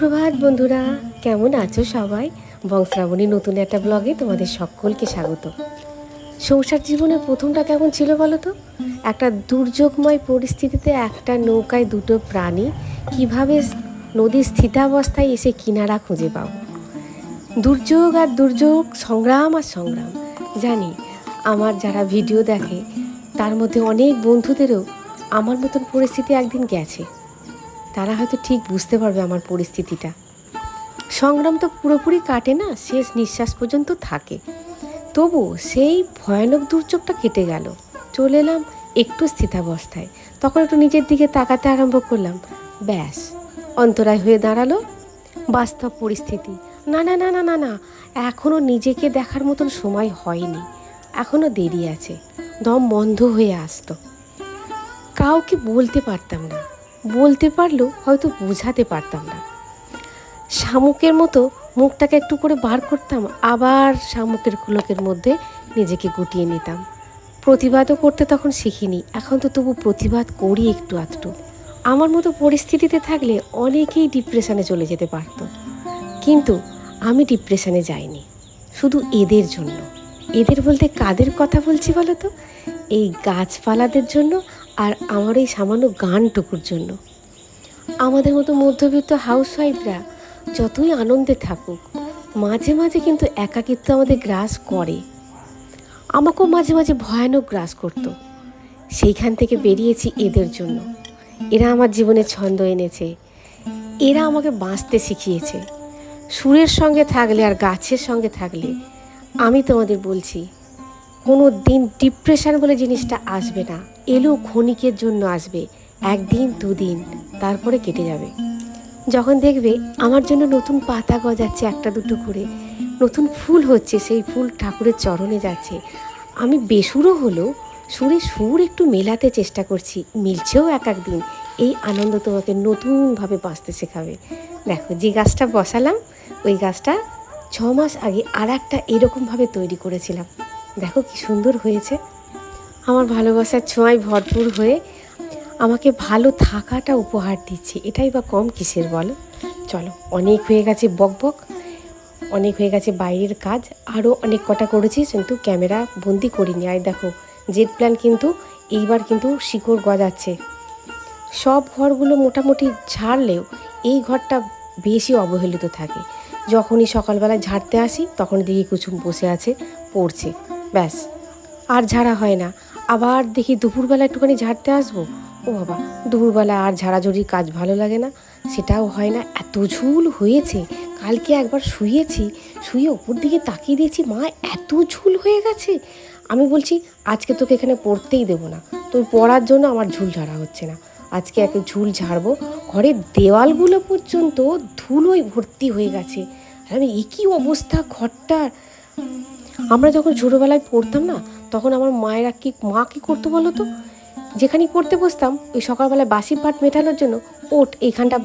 সুপ্রভাত বন্ধুরা, কেমন আছো সবাই? বংশ্রাবণী নতুন একটা ব্লগে তোমাদের সকলকে স্বাগত। সংসার জীবনের প্রথমটা কেমন ছিল বলো তো? একটা দুর্যোগময় পরিস্থিতিতে একটা নৌকায় দুটো প্রাণী কীভাবে নদীর স্থিতাবস্থায় এসে কিনারা খুঁজে পাও? দুর্যোগ আর দুর্যোগ, সংগ্রাম আর সংগ্রাম। জানি, আমার যারা ভিডিও দেখে, তার মধ্যে অনেক বন্ধুদেরও আমার মতন পরিস্থিতি একদিন গেছে। তারা হয়তো ঠিক বুঝতে পারবে আমার পরিস্থিতিটা। সংগ্রাম তো পুরোপুরি কাটে না, শেষ নিঃশ্বাস পর্যন্ত থাকে। তবু সেই ভয়ানক দুর্যোগটা কেটে গেল। চলে এলাম একটু স্থিতাবস্থায়। তখন একটু নিজের দিকে তাকাতে আরম্ভ করলাম। ব্যাস, অন্তরায় হয়ে দাঁড়াল। বাস্তব পরিস্থিতি। না না না না না না এখনও নিজেকে দেখার মতন সময় হয়নি। এখনও দেরি আছে। দম বন্ধ হয়ে আসতো। কাউকে বলতে পারতাম না। বলতে পারলেও হয়তো বোঝাতে পারতাম না। শামুকের মতো মুখটাকে একটু করে বার করতাম, আবার শামুকের খোলকের মধ্যে নিজেকে গুটিয়ে নিতাম। প্রতিবাদও করতে তখন শিখিনি, এখন তো তবু প্রতিবাদ করি একটু আধটু। আমার মতো পরিস্থিতিতে থাকলে অনেকেই ডিপ্রেশনে চলে যেতে পারতো। কিন্তু আমি ডিপ্রেশনে যাইনি, শুধু এদের জন্য। এদের বলতে কাদের কথা বলছি বলো তো? এই গাছপালাদের জন্য আর আমার এই সামান্য গানটুকুর জন্য। আমাদের মতো মধ্যবিত্ত হাউসওয়াইফরা যতই আনন্দে থাকুক, মাঝে মাঝে কিন্তু একাকিত্ব আমাদের গ্রাস করে। আমাকেও মাঝে মাঝে ভয়ানক গ্রাস করত। সেইখান থেকে বেরিয়েছি এদের জন্য। এরা আমার জীবনে ছন্দ এনেছে। এরা আমাকে বাঁচতে শিখিয়েছে। সুরের সঙ্গে থাকলে আর গাছের সঙ্গে থাকলে আমি তোমাদের বলছি কোনো দিন ডিপ্রেশন বলে জিনিসটা আসবে না। এলেও ক্ষণিকের জন্য আসবে, একদিন, দুদিন, তারপরে কেটে যাবে। যখন দেখবে আমার জন্য নতুন পাতা গজাচ্ছে একটা দুটো করে, নতুন ফুল হচ্ছে, সেই ফুল ঠাকুরের চরণে যাচ্ছে। আমি বেসুরও হলেও সুরে সুর একটু মেলাতে চেষ্টা করছি, মিলছেও এক এক দিন এই আনন্দ তোমাকে নতুনভাবে বাঁচতে শেখাবে। দেখো, যে গাছটা বসালাম, ওই গাছটা ছ মাস আগে আর একটা এরকমভাবে তৈরি করেছিলাম। দেখো কি সুন্দর হয়েছে। আমার ভালোবাসার ছোঁয়ায় ভরপুর হয়ে আমাকে ভালো থাকাটা উপহার দিচ্ছে। এটাই বা কম কিসের বলো? চলো, অনেক হয়ে গেছে বক বক, অনেক হয়ে গেছে বাইরের কাজ আরও অনেক কটা করেছি কিন্তু ক্যামেরা বন্দি করিনি। আর দেখো জেট প্ল্যান কিন্তু এইবার কিন্তু শিকড় গজাচ্ছে। সব ঘরগুলো মোটামুটি ঝাড়লেও এই ঘরটা বেশি অবহেলিত থাকে। যখনই সকালবেলায় ঝাড়তে আসি তখন দেখি কুচুম বসে আছে, পড়ছে। ব্যাস, আর ঝাড়া হয় না। আবার দেখি দুপুরবেলা একটুখানি ঝাড়তে আসব? ও বাবা, দুপুরবেলা আর ঝাড়াঝুড়ির কাজ ভালো লাগে না। সেটাও হয় না। এত ঝুল হয়েছে, কালকে একবার শুয়েছি, শুয়ে ওপর দিকে তাকিয়ে দিয়েছি মা এত ঝুল হয়ে গেছে। আমি বলছি, আজকে তোকে এখানে পড়তেই দেবো না। তুই পড়ার জন্য আমার ঝুল ঝাড়া হচ্ছে না। আজকে এক ঝুল ঝাড়বো। ঘরের দেওয়ালগুলো পর্যন্ত ধুলোয় ভর্তি হয়ে গেছে। আমি একই অবস্থা ঘরটার? আমরা যখন ছোটোবেলায় পড়তাম না, তখন আমার মায়েরা কি, মা কী করতো বলো তো? যেখানেই পড়তে বসতাম, ওই সকালবেলায় বাসি পাট মেটানোর জন্য ওট এইখানটা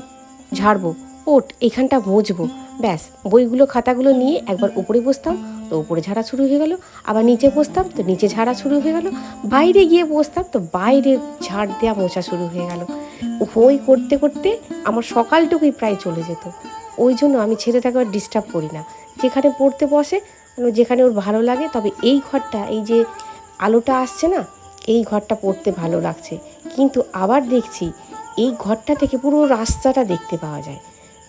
ঝাড়বো, ওট এইখানটা মুছবো। ব্যাস, বইগুলো, খাতাগুলো নিয়ে একবার উপরে বসতাম, তো উপরে ঝাড়া শুরু হয়ে গেল। আবার নিচে বসতাম, তো নিচে ঝাড়া শুরু হয়ে গেল। বাইরে গিয়ে বসতাম, তো বাইরে ঝাড় দেওয়া মোছা শুরু হয়ে গেল। ওই করতে করতে আমার সকালটুকুই প্রায় চলে যেত। ওই জন্য আমি ছেলেটাকে ডিস্টার্ব করি না। যেখানে পড়তে বসে যেখানে ওর ভালো লাগে, তবে এই ঘরটা, এই যে আলোটা আসছে না, এই ঘরটা পড়তে ভালো লাগছে। কিন্তু আবার দেখছি, এই ঘরটা থেকে পুরো রাস্তাটা দেখতে পাওয়া যায়।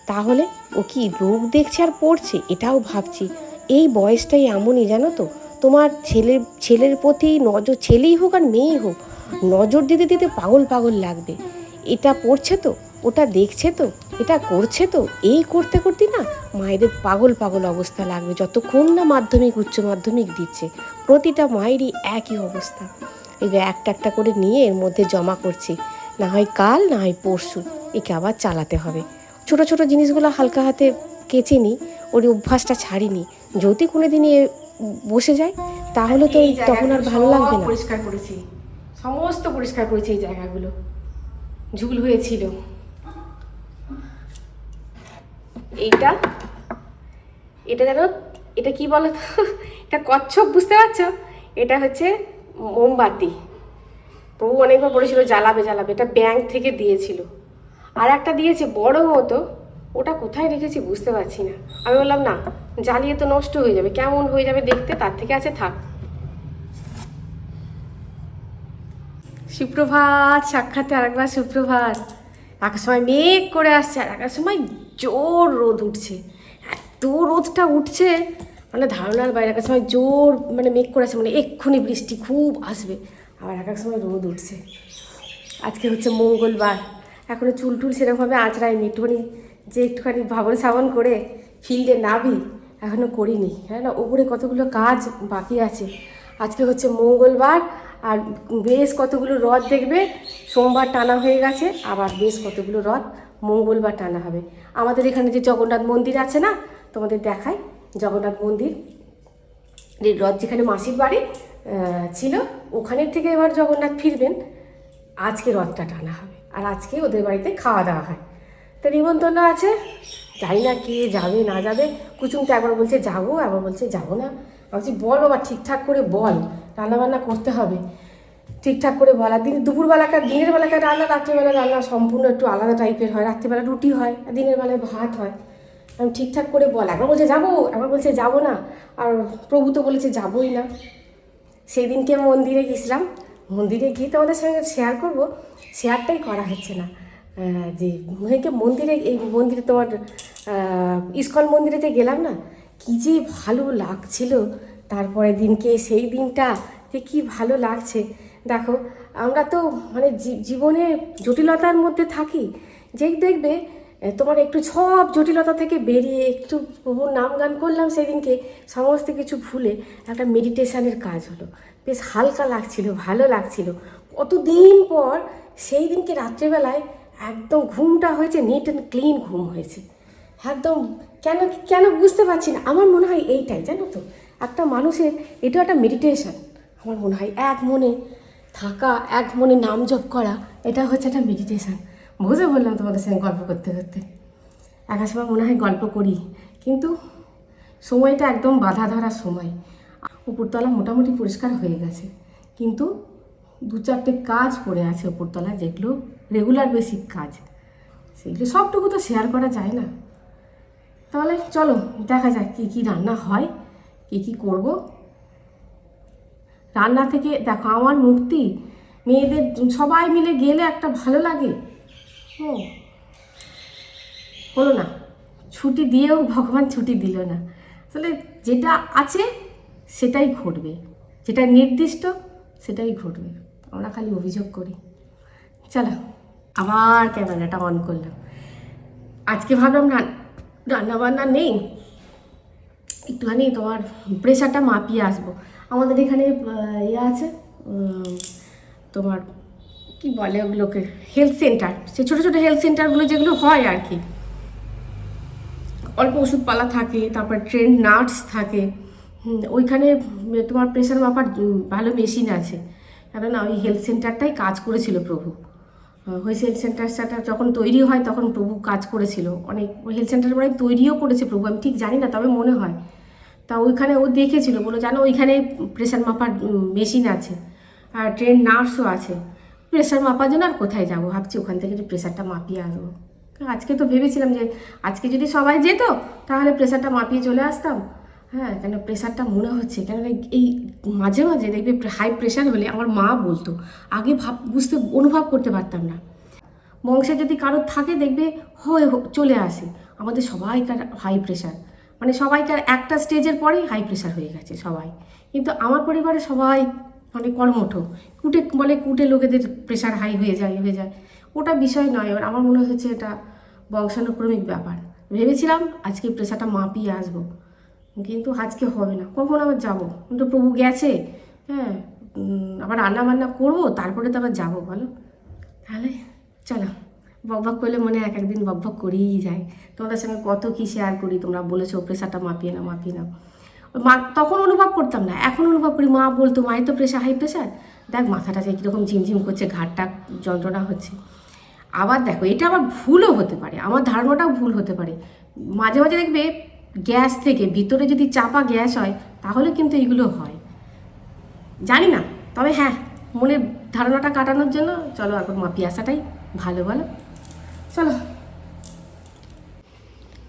তাহলে ও কি রোগ দেখছে আর পড়ছে? এটাও ভাবছি। এই বয়সটাই এমনই, জানো তো? তোমার ছেলের ছেলের প্রতি নজর, ছেলেই হোক আর মেয়েই হোক, নজর দিতে দিতে পাগল পাগল লাগবে। এটা পড়ছে তো? ওটা দেখছে তো? এটা করছে তো এই করতে করতে না মায়েদের পাগল পাগল অবস্থা লাগবে যতক্ষণ না মাধ্যমিক উচ্চ মাধ্যমিক দিচ্ছে প্রতিটা মায়েরই একই অবস্থা। এবার একটা একটা করে নিয়ে এর মধ্যে জমা করছি না হয় কাল না হয় পরশু একে আবার চালাতে হবে। ছোট ছোট জিনিসগুলো হালকা হাতে কেচে নিই ওর অভ্যাসটা ছাড়িনি যদি কোনো দিনই বসে যায় তাহলে তো তখন আর ভালো লাগবে না। পরিষ্কার করেছি সমস্ত পরিষ্কার করেছি এই জায়গাগুলো। ঝুল হয়েছিল। এইটা, এটা যেন, এটা কি বলো তো? এটা কচ্ছপ, বুঝতে পারছ? এটা হচ্ছে মোমবাতি। বউ অনেকবার বলেছিল, জ্বালাবে জ্বালাবে। এটা ব্যাংক থেকে দিয়েছিল। আর একটা দিয়েছে বড় মতো। ওটা কোথায় রেখেছি বুঝতে পারছি না। আমি বললাম, না, জ্বালিয়ে তো নষ্ট হয়ে যাবে। কেমন হয়ে যাবে দেখতে? তার থেকে আছে, থাক। সুপ্রভাত, সাক্ষাতে আরেকবার সুপ্রভাত। এক সময় মেঘ করে আসছে, আর এক সময় জোর রোদ উঠছে। এত রোদটা উঠছে মানে ধারণার বাইরে এক সময় জোর মানে মেঘ করে আসছে মানে এক্ষুনি বৃষ্টি খুব আসবে। আবার এক এক সময় রোদ উঠছে। আজকে হচ্ছে মঙ্গলবার। এখনও চুল টুল সেরকমভাবে আঁচড়ায়নি। একটুখানি যে একটুখানি ভাবন সাবন করে ফিল্ডে নাবি এখনও করিনি। হ্যাঁ না, ওপরে কতগুলো কাজ বাকি আছে। আজকে হচ্ছে মঙ্গলবার, আর বেশ কতগুলো রথ দেখবে, সোমবার টানা হয়ে গেছে, আবার বেশ কতগুলো রথ মঙ্গলবার টানা হবে। আমাদের এখানে যে জগন্নাথ মন্দির আছে না, তোমাদের দেখায় জগন্নাথ মন্দির রথ যেখানে মাসির বাড়ি ছিল, ওখানের থেকে এবার জগন্নাথ ফিরবেন। আজকে রথটা টানা হবে আর আজকে ওদের বাড়িতে খাওয়া দাওয়া হয়। তো নিমন্ত্রণ আছে, জানি না কে যাবে, না যাবে। কুচুম তো একবার বলছে, যাব। একবার বলছে, যাব না। বলছি বল বাবা, ঠিকঠাক করে বল, রান্নাবান্না করতে হবে। ঠিকঠাক করে বল দিন, দুপুরবেলাকার, দিনের বেলাকার রান্না রাত্রিবেলা রান্না সম্পূর্ণ একটু আলাদা টাইপের হয়। রাত্রিবেলা রুটি হয়, আর দিনের বেলায় ভাত হয়। আমি ঠিকঠাক করে বল। একবার বলছে যাব, একবার বলছে যাব না। আর প্রভু তো বলেছে যাবোই না। সেই দিনকে মন্দিরে গেছিলাম। মন্দিরে গিয়ে তোমাদের সঙ্গে শেয়ার করব। শেয়ারটাই করা হচ্ছে না। যে মেয়েকে মন্দিরে, এই মন্দিরে তোমার ইস্কন মন্দিরে যে গেলাম না? কি যে ভালো লাগছিল। তারপরে দিনকে, সেই দিনটা যে কী ভালো লাগছে। দেখো, আমরা তো মানে জীবনে জটিলতার মধ্যে থাকি। যেই দেখবে তোমার একটু সব জটিলতা থেকে বেরিয়ে একটু প্রভুর নাম গান করলাম সেদিনকে, সমস্ত কিছু ভুলে একটা মেডিটেশনের কাজ হলো। বেশ হালকা লাগছিল, ভালো লাগছিল। কতদিন পর সেই দিনকে রাত্রেবেলায় একদম ঘুমটা হয়েছে নিট অ্যান্ড ক্লিন ঘুম হয়েছে। একদম কেন কেন বুঝতে পারছি না। আমার মনে হয় এইটাই, জানো তো? একটা মানুষের এটা একটা মেডিটেশন আমার মনে হয় এক মনে থাকা এক মনে নাম জপ করা, এটা হচ্ছে একটা মেডিটেশন বুঝে বললাম তোমাদের সঙ্গে গল্প করতে করতে। একা সময় মনে হয় গল্প করি, কিন্তু সময়টা একদম বাধা ধরা সময়। উপরতলা মোটামুটি পরিষ্কার হয়ে গেছে, কিন্তু দু চারটে কাজ পড়ে আছে উপরতলা যেগুলো রেগুলার বেসিক কাজ। সেগুলো সবটুকু তো শেয়ার করা যায় না। তাহলে চলো, দেখা যাক কী কী রান্না হয়, কী কী করব। রান্না থেকে, দেখো, আমার মুক্তি। মেয়েদের সবাই মিলে গেলে একটা ভালো লাগে। ও হলো না। ছুটি দিয়েও ভগবান ছুটি দিল না। আসলে যেটা আছে, সেটাই ঘটবে। যেটা নির্দিষ্ট, সেটাই ঘটবে। আমরা খালি অভিযোগ করি। চলো, আবার ক্যামেরাটা অন করলাম। আজকে ভাবলাম রান- রান্নাবান্না নেই। একটুখানি তোমার প্রেশারটা মাপিয়ে আসব। আমাদের এখানে ইয়ে আছে তোমার কি বলে ওগুলোকে? হেলথ সেন্টার সে ছোটো ছোটো হেলথ সেন্টারগুলো যেগুলো হয় আর কি। অল্প ওষুধপালা থাকে, তারপর ট্রেন নার্স থাকে। ওইখানে তোমার প্রেশার মাপার ভালো মেশিন আছে। কেননা ওই হেলথ সেন্টারটাই কাজ করেছিল প্রভু। ওই হেলথ সেন্টারটা যখন তৈরি হয়, তখন প্রভু কাজ করেছিল। অনেক হেলথ সেন্টার পরে তৈরিও করেছে প্রভু। আমি ঠিক জানি না, তবে মনে হয়। তা ওইখানে ও দেখেছিল বলো জানো, ওইখানে প্রেশার মাপার মেশিন আছে আর ট্রেন নার্সও আছে। প্রেশার মাপার জন্য আর কোথায় যাব? ভাবছি ওখান থেকে প্রেশারটা মাপিয়ে আসব। আজকে তো ভেবেছিলাম যে, আজকে যদি সবাই যেত, তাহলে প্রেশারটা মাপিয়ে চলে আসতাম। হ্যাঁ কেন প্রেশারটা মনে হচ্ছে? কেন এই মাঝে মাঝে দেখবে হাই প্রেশার হলে আমার মা বলতো, আগে ভাব, বুঝতে, অনুভব করতে পারতাম না। বংশে যদি কারোর থাকে, দেখবে, হয়ে চলে আসে। আমাদের সবাইকার হাই প্রেশার মানে সবাইকার একটা স্টেজের পরেই হাই প্রেশার হয়ে গেছে সবাই। কিন্তু আমার পরিবারে সবাই মানে কর্মঠ। কুটে বলে কুটে লোকেদের প্রেশার হাই হয়ে যায় হয়ে যায়। ওটা বিষয় নয়। এবার আমার মনে হচ্ছে এটা বংশানুক্রমিক ব্যাপার। ভেবেছিলাম আজকে প্রেশারটা মাপিয়ে আসব। কিন্তু আজকে হবে না। কখন আবার যাব? কিন্তু প্রভু গেছে। হ্যাঁ আবার রান্না বান্না করব, তারপরে তো আবার যাব, বলো? তাহলে চলো। বকবক করলে মনে এক একদিন বকবক করেই যায়। তোমাদের সঙ্গে কত কী শেয়ার করি, তোমরা বলেছ প্রেশারটা মাপিয়ে নাও মাপিয়ে নাও। মা, তখন অনুভব করতাম না, এখন অনুভব করি, মা বলতো, মায়ের তো প্রেশার হাই প্রেশার দেখ, মাথাটা যে কীরকম ঝিমঝিম করছে ঘাটটা যন্ত্রণা হচ্ছে। আবার দেখো, এটা আবার ভুলও হতে পারে, আমার ধারণাটাও ভুল হতে পারে। মাঝে মাঝে দেখবে গ্যাস থেকে, ভিতরে যদি চাপা গ্যাস হয়, তাহলে কিন্তু এগুলো হয়। জানি না, তবে হ্যাঁ মনের ধারণাটা কাটানোর জন্য, চলো এখন মাপিয়ে আসাটাই ভালো, বলো। চলো।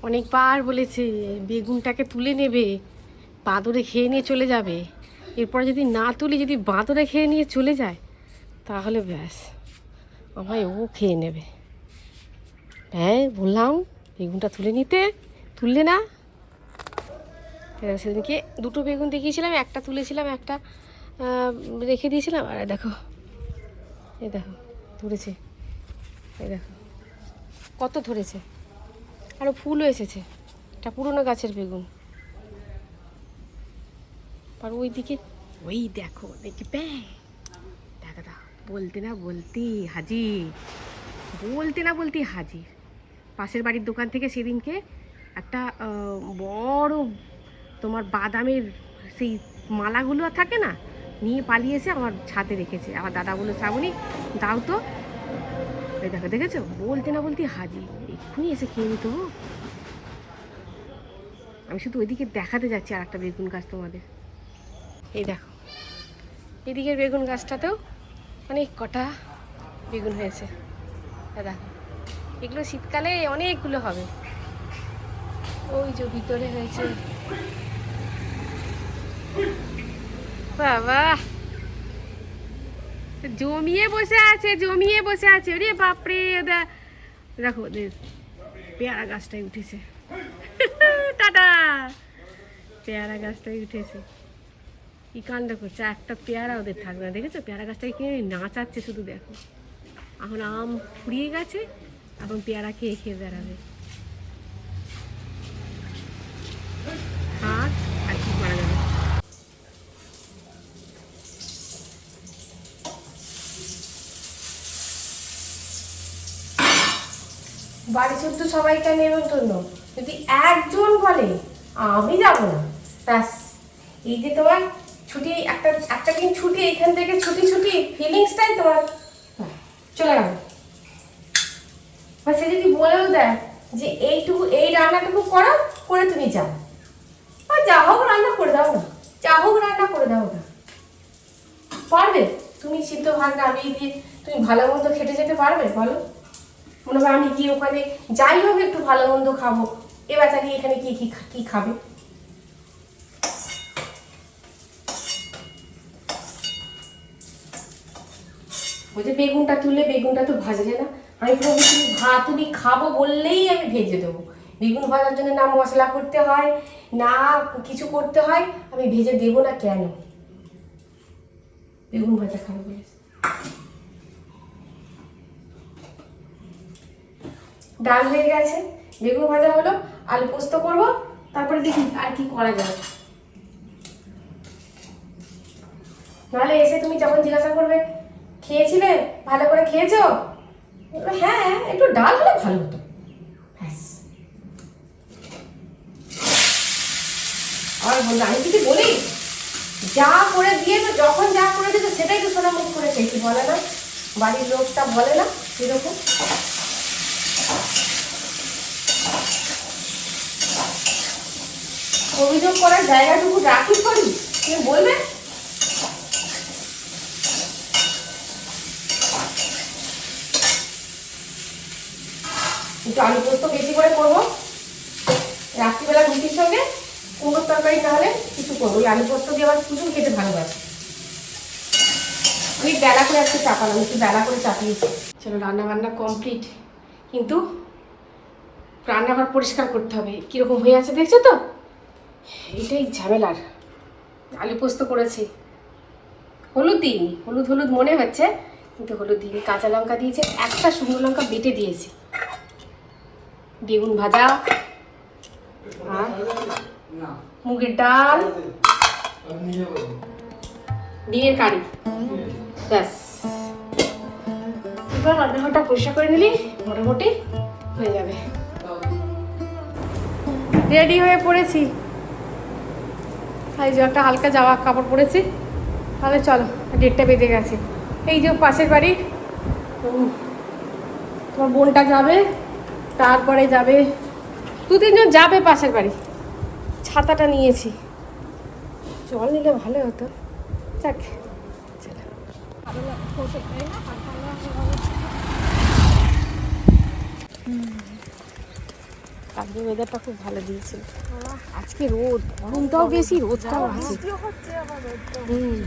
অনেকবার বলেছে, বেগুনটাকে তুলে নেবে, বাঁদরে খেয়ে নিয়ে চলে যাবে। এরপর যদি না তুলি, যদি বাঁদরে খেয়ে নিয়ে চলে যায়, তাহলে ব্যাস, আমায় ও খেয়ে নেবে। হ্যাঁ বললাম, বেগুনটা তুলে নিতে, তুললে না? সেদিনকে দুটো বেগুন দেখিয়েছিলাম, একটা তুলেছিলাম, একটা রেখে দিয়েছিলাম, আর দেখো, এই দেখো, তুলেছে, এই দেখো। কত ধরেছে? আরও ফুলও এসেছে। এটা পুরোনো গাছের বেগুন। আর ওই দিকে ওই দেখো, দেখি দেখা বলতে না বলতে হাজির। বলতে না বলতে হাজির। পাশের বাড়ির দোকান থেকে সেদিনকে একটা বড় তোমার বাদামের সেই মালাগুলো থাকে না, নিয়ে পালিয়েছে আমার ছাদে রেখেছে। আমার দাদা বলল, শ্রাবণী, দাও তো। দেখো, দেখেছ? বলতে না বলতে হাজি এক্ষুনি এসে খেয়ে নিত আমি শুধু ওইদিকে দেখাতে যাচ্ছি আর একটা বেগুন গাছ তোমাদের। এই দেখো, এদিকের বেগুন গাছটাতেও অনেক কটা বেগুন হয়েছে। দাদা, এগুলো শীতকালে অনেকগুলো হবে। ওই যে ভিতরে হয়েছে। বাবা! জমিয়ে বসে আছে, জমিয়ে বসে আছে। রে বাপরে, ওদা। দেখো পেয়ারা গাছটাই উঠেছে। টাটা! পেয়ারা গাছটাই উঠেছে। কি কাণ্ড করছে? একটা পেয়ারা ওদের থাকবে না, দেখেছ? পেয়ারা গাছটাকে কিনে নাচাচ্ছে শুধু দেখো। এখন আম ফুরিয়ে গেছে, এখন পেয়ারা খেয়ে খেয়ে বেড়াবে হাত আর কি করা যাবে বাড়ি ছোট্ট সবাইকে নেমন্তন্ন। যদি একজন বলে, আমি যাব না। ব্যাস, এই যে তোমার ছুটি, একটা একটা দিন ছুটি, এখান থেকে ছুটি ছুটি ফিলিংসটাই তোমার। চলে গেল। বা সে যদি বলেও দেয় যে এইটুকু, এই রান্নাটুকু করো, করে তুমি যাও। আর যা হোক রান্না করে দাও না, যা হোক রান্না করে দাও না। পারবে? তুমি সিদ্ধ ভাত নামিয়ে দিয়ে তুমি ভালো মন্দ খেটে যেতে পারবে, বলো। মনে হয় আমি গিয়ে ওখানে যাই হোক একটু ভালো মন্দ খাব। এ বাচ্চাকে এখানে কি কি খাবে? ওই যে বেগুনটা তুলে, বেগুনটা তো ভাজলে না, আমি তুমি ভাত তুমি খাব বললেই আমি ভেজে দেবো। বেগুন ভাজার জন্য না মশলা করতে হয়, না কিছু করতে হয়, আমি ভেজে দেবো না কেন? বেগুন ভাজা খাব বলে ডাল হয়ে গেছে বেগুন ভাজা হলো, আলু পোস্ত করব, তারপরে দেখি আর কি করা যাবে নাহলে এসে তুমি যখন জিজ্ঞাসা করবে, খেয়েছিলে? ভালো করে খেয়েছো? হ্যাঁ একটু ডাল হলে ভালো হতো। আর বলল আমি কিছু বলি? যা করে দিয়েছ, যখন যা করে দিয়েছ, সেটাই তো সোনা মুখ করে খেয়েছি বলে না? বাড়ির লোকটা বলে না, এরকম। অভিযোগ করার জায়গাটুকু রাখি করি? তুমি বলবে? একটু আলু পোস্ত বেশি করে করব। রাত্রিবেলা রুটির সঙ্গে কুমড়োর তরকারি তাহলে কিছু করব। ওই আলু পোস্ত দিয়ে আবার কুচুম খেতে ভালোবাসে। আমি বেলা করে একটু চাপালাম, একটু বেলা করে চাপিয়েছি। চলো রান্না বান্না কমপ্লিট কিন্তু রান্নাঘর পরিষ্কার করতে হবে। কীরকম হয়ে আছে দেখছ তো? এটাই ঝামেলার। আলু পোস্ত করেছি। হলুদ দিইনি, হলুদ হলুদ মনে হচ্ছে, কিন্তু হলুদ দিইনি, কাঁচা লঙ্কা দিয়েছে, একটা শুকনো লঙ্কা বেটে দিয়েছি। বেগুন ভাজা, আর মুগের ডাল, ডিমের কারি, ব্যাস। এবার রান্নাঘরটা পরিষ্কার করে নিলি মোটামুটি হয়ে যাবে। রেডি হয়ে পড়েছি। এই যে একটা হালকা জামা কাপড় পরেছি। তাহলে চলো, ডেটটা বেঁধে গেছে। এই যে পাশের বাড়ি। তোমার বোনটা যাবে, তারপরে যাবে। দু তিনজন যাবে পাশের বাড়ি। ছাতাটা নিয়েছি। জল নিলে ভালো হতো। যাক কালকে ওয়েদারটা খুব ভালো দিয়েছিল। আজকে রোদ গরমটাও বেশি রোদটাও আছে হুম।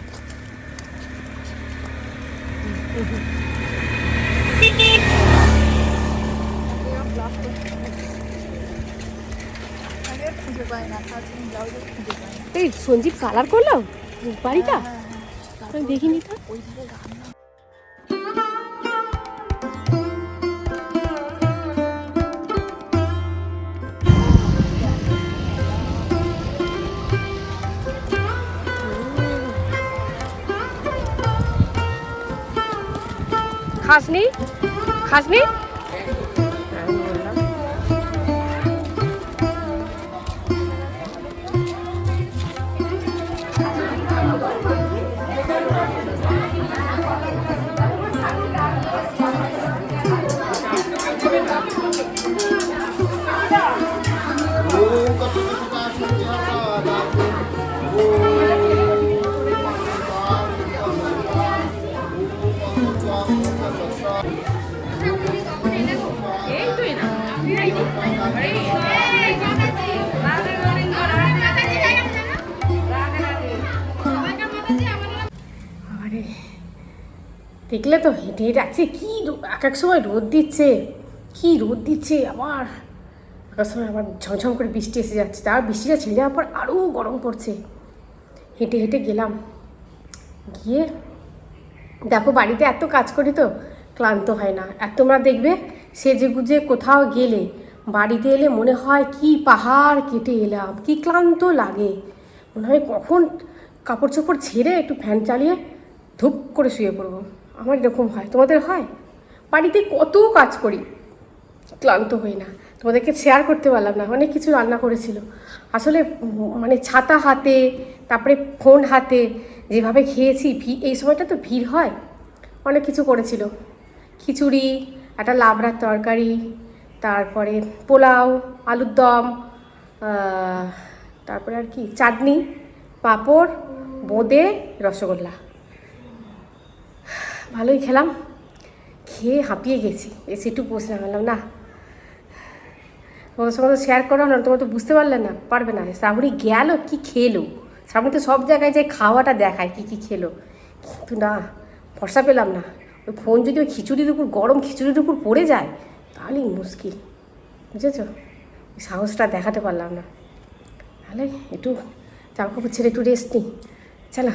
এই সঞ্জীব কালার করল বাড়িটা আমি দেখিনি তো। খাসনি? খাসনি? Thank বললাম দেখলে তো হেঁটে হেঁটে আছে, কি এক এক সময় রোদ দিচ্ছে, কি রোদ দিচ্ছে আবার। এক সময় আবার ঝমঝম করে বৃষ্টি এসে যাচ্ছে, তার বৃষ্টিটা ছেড়ে যাওয়ার পর আরও গরম পড়ছে। হেঁটে হেঁটে গেলাম, গিয়ে দেখো বাড়িতে এত কাজ করি তো ক্লান্ত হয় না। আর তোমরা দেখবে সেজে গুজে কোথাও গেলে, বাড়িতে এলে মনে হয় কি পাহাড় কেটে এলাম, কি ক্লান্ত লাগে। মনে হয় কখন কাপড় চোপড় ছেড়ে একটু ফ্যান চালিয়ে ধূপ করে শুয়ে পড়ব। আমার এরকম হয়। তোমাদের হয়? বাড়িতে কত কাজ করি। ক্লান্ত হই না। তোমাদেরকে শেয়ার করতে পারলাম না। অনেক কিছু রান্না করেছিল। আসলে মানে ছাতা হাতে, তারপরে ফোন হাতে, যেভাবে খেয়েছি এই সময়টা তো ভিড় হয়। অনেক কিছু করেছিল। খিচুড়ি, একটা লাবড়ার তরকারি, তারপরে পোলাও, আলুর দম তারপরে আর কি, চাটনি, পাঁপড়, বোঁদে, রসগোল্লা। ভালোই খেলাম। খেয়ে হাঁপিয়ে গেছি। এসে একটু বসলাম বললাম না তোমাদের সঙ্গে শেয়ার করো না, তোমরা তো বুঝতে পারলে না, পারবে না। শ্রাবণী গেল, কি খেলো? শ্রাবণী তো সব জায়গায় যে খাওয়াটা দেখায়, কি কি খেলো? কিন্তু না, ভরসা পেলাম না। ওই ফোন যদি ওই খিচুড়ির উপর, গরম খিচুড়ির উপর পড়ে যায়, তাহলেই মুশকিল, বুঝেছ? ওই সাহসটা দেখাতে পারলাম না। তাহলে একটু জামা কাপড় ছেড়ে একটু রেস্ট নিই। চলা।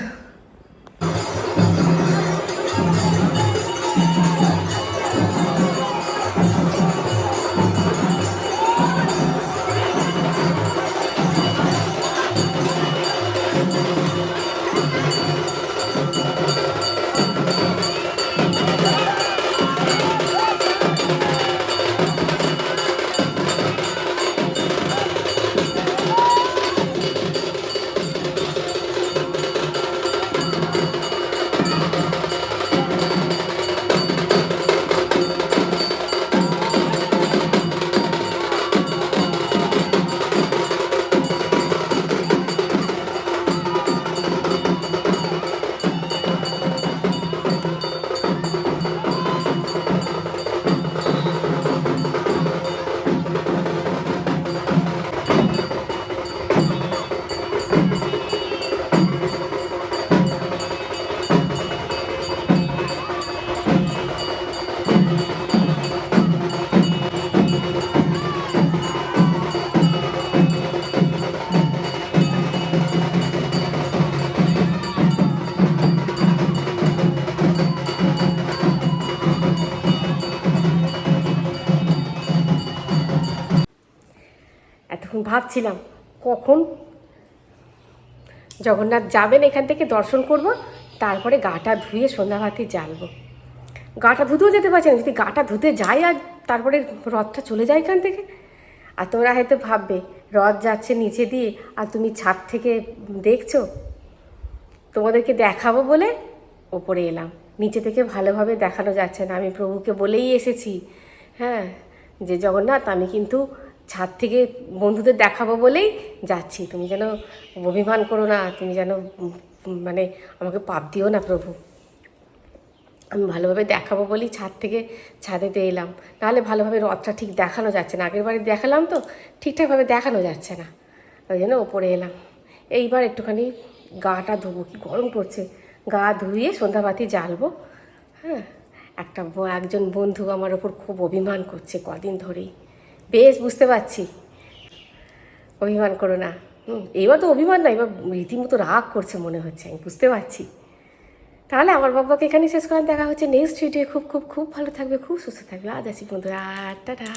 ভাবছিলাম, কখন? জগন্নাথ যাবেন এখান থেকে দর্শন করব, তারপরে গাটা ধুয়ে সন্ধ্যাভাতি জ্বালবো। গাটা ধুতেও যেতে পারছি না, যদি গাটা ধুতে যাই আর তারপরে রথটা চলে যায় এখান থেকে? আর তোমরা হয়তো ভাববে, রথ যাচ্ছে নিচে দিয়ে, আর তুমি ছাদ থেকে দেখছ? তোমাদেরকে দেখাবো বলে ওপরে এলাম। নিচে থেকে ভালোভাবে দেখানো যাচ্ছে না, আমি প্রভুকে বলেই এসেছি হ্যাঁ যে জগন্নাথ, আমি কিন্তু ছাদ থেকে বন্ধুদের দেখাবো বলেই যাচ্ছি। তুমি যেন অভিমান করো না, তুমি যেন মানে আমাকে পাপ দিও না প্রভু। আমি ভালোভাবে দেখাবো বলেই ছাদ থেকে ছাদেতে এলাম। নাহলে ভালোভাবে রথটা ঠিক দেখানো যাচ্ছে না। আগের বারে দেখালাম তো, ঠিকঠাকভাবে দেখানো যাচ্ছে না। ওই জন্য ওপরে এলাম। এইবার একটুখানি গাটা ধোবো, কি গরম পড়ছে। গা ধুয়ে সন্ধ্যাবাতি জ্বালবো। হ্যাঁ একটা একজন বন্ধু আমার ওপর খুব অভিমান করছে কদিন ধরেই। বেশ, বুঝতে পারছি। অভিমান করো না। এবার তো অভিমান না, এবার রীতিমতো রাগ করছে মনে হচ্ছে, আমি বুঝতে পারছি। তাহলে আমার বাবাকে এখানে শেষ করার, দেখা হচ্ছে নেক্সট ভিডিও খুব খুব খুব ভালো থাকবে, খুব সুস্থ থাকবে। আজ আছি বন্ধুরা, টাটা।